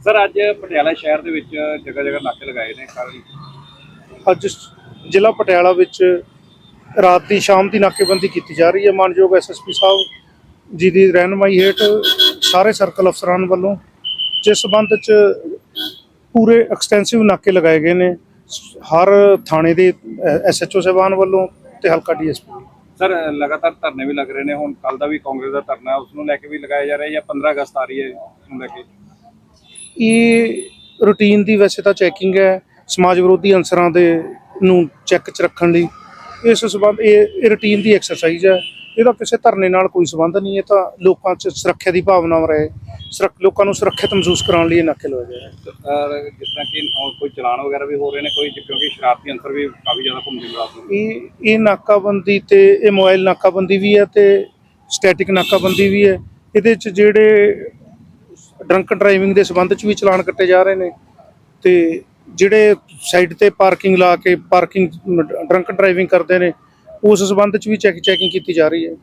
Sir ਅੱਜ ਪਟਿਆਲਾ ਸ਼ਹਿਰ ਦੇ ਵਿੱਚ ਜਗ੍ਹਾ ਜਗ੍ਹਾ ਨਾਕੇ ਲਗਾਏ ਨੇ ਕਾਰਨ ਅੱਜ ਜ਼ਿਲ੍ਹਾ ਪਟਿਆਲਾ ਵਿੱਚ ਰਾਤ ਦੀ ਸ਼ਾਮ ਦੀ ਨਾਕੇਬੰਦੀ ਕੀਤੀ ਜਾ ਰਹੀ ਹੈ। ਮਾਨਯੋਗ ਐਸਐਸਪੀ ਸਾਹਿਬ ਜੀ ਦੀ ਰਹਿਨਮਾਈ ਹੇਠ ਸਾਰੇ ਸਰਕਲ ਅਫਸਰਾਂ ਵੱਲੋਂ ਜਿਸ ਸੰਬੰਧ ਚ ਪੂਰੇ ਐਕਸਟੈਂਸਿਵ ਨਾਕੇ ਲਗਾਏ ਗਏ ਨੇ। ਹਰ ਥਾਣੇ ਦੇ ਐਸਐਚਓ ਸਾਹਿਬਾਨ ਵੱਲੋਂ ਤੇ ਹਲਕਾ ਡੀਐਸਪੀ ਸਰ ਲਗਾਤਾਰ ਧਰਨੇ ਵੀ ਲੱਗ ਰਹੇ ਨੇ। ਹੁਣ ਕੱਲ ਦਾ ਵੀ ਕਾਂਗਰਸ ਦਾ ਧਰਨਾ ਉਸ ਨੂੰ ਲੈ ਕੇ ਵੀ ਲਗਾਇਆ ਜਾ ਰਿਹਾ ਹੈ ਜਾਂ 15 ਅਗਸਤ ਆ ਰਹੀ ਹੈ ਉਸ ਨੂੰ ਲੈ ਕੇ? ਇਹ ਰੂਟੀਨ ਦੀ ਵੈਸੇ ਤਾਂ ਚੈਕਿੰਗ ਹੈ ਸਮਾਜ ਵਿਰੋਧੀ ਅਨਸਰਾਂ ਦੇ ਨੂੰ ਚੈੱਕ 'ਚ ਰੱਖਣ ਲਈ। ਇਸ ਸੰਬੰਧ ਇਹ ਰੂਟੀਨ ਦੀ ਐਕਸਰਸਾਈਜ਼ ਹੈ। ਇਹਦਾ ਕਿਸੇ ਧਰਨੇ ਨਾਲ ਕੋਈ ਸੰਬੰਧ ਨਹੀਂ ਇਹ ਤਾਂ ਲੋਕਾਂ 'ਚ ਸੁਰੱਖਿਆ ਦੀ ਭਾਵਨਾ ਰਹੇ। ਸੁਰੱਖ- ਲੋਕਾਂ ਨੂੰ ਸੁਰੱਖਿਅਤ ਮਹਿਸੂਸ ਕਰਾਉਣ ਲਈ ਨਾਕੇ ਲਗਾਏ ਗਏ ਹੈ। ਔਰ ਜਿਸ ਤਰ੍ਹਾਂ ਕਿ ਕੋਈ ਚਲਾਨ ਵਗੈਰਾ ਵੀ ਹੋ ਰਹੇ ਨੇ ਕੋਈ ਕਿਉਂਕਿ ਸ਼ਰਾਰਤੀ ਅੰਸਰ ਵੀ ਕਾਫੀ ਜ਼ਿਆਦਾ ਘੁੰਮਦੇ ਨੂੰ ਇਹ ਇਹ ਨਾਕਾਬੰਦੀ ਤੇ ਇਹ ਮੋਬਾਈਲ ਨਾਕਾਬੰਦੀ ਵੀ ਹੈ ਤੇ ਸਟੈਟਿਕ ਨਾਕਾਬੰਦੀ ਵੀ ਹੈ। ਇਹਦੇ 'ਚ ਜਿਹੜੇ ਡਰੰਕ ਡਰਾਈਵਿੰਗ ਦੇ ਸੰਬੰਧ 'ਚ ਵੀ ਚਲਾਨ ਕੱਟੇ ਜਾ ਰਹੇ ਨੇ ਤੇ ਜਿਹੜੇ ਸਾਈਡ ਤੇ ਪਾਰਕਿੰਗ ਲਾ ਕੇ ਪਾਰਕਿੰਗ, ਡਰੰਕ ਡਰਾਈਵਿੰਗ ਕਰਦੇ ਨੇ, ਉਸ ਸੰਬੰਧ 'ਚ ਵੀ ਚੈਕ ਚੈਕਿੰਗ ਕੀਤੀ ਜਾ ਰਹੀ ਹੈ।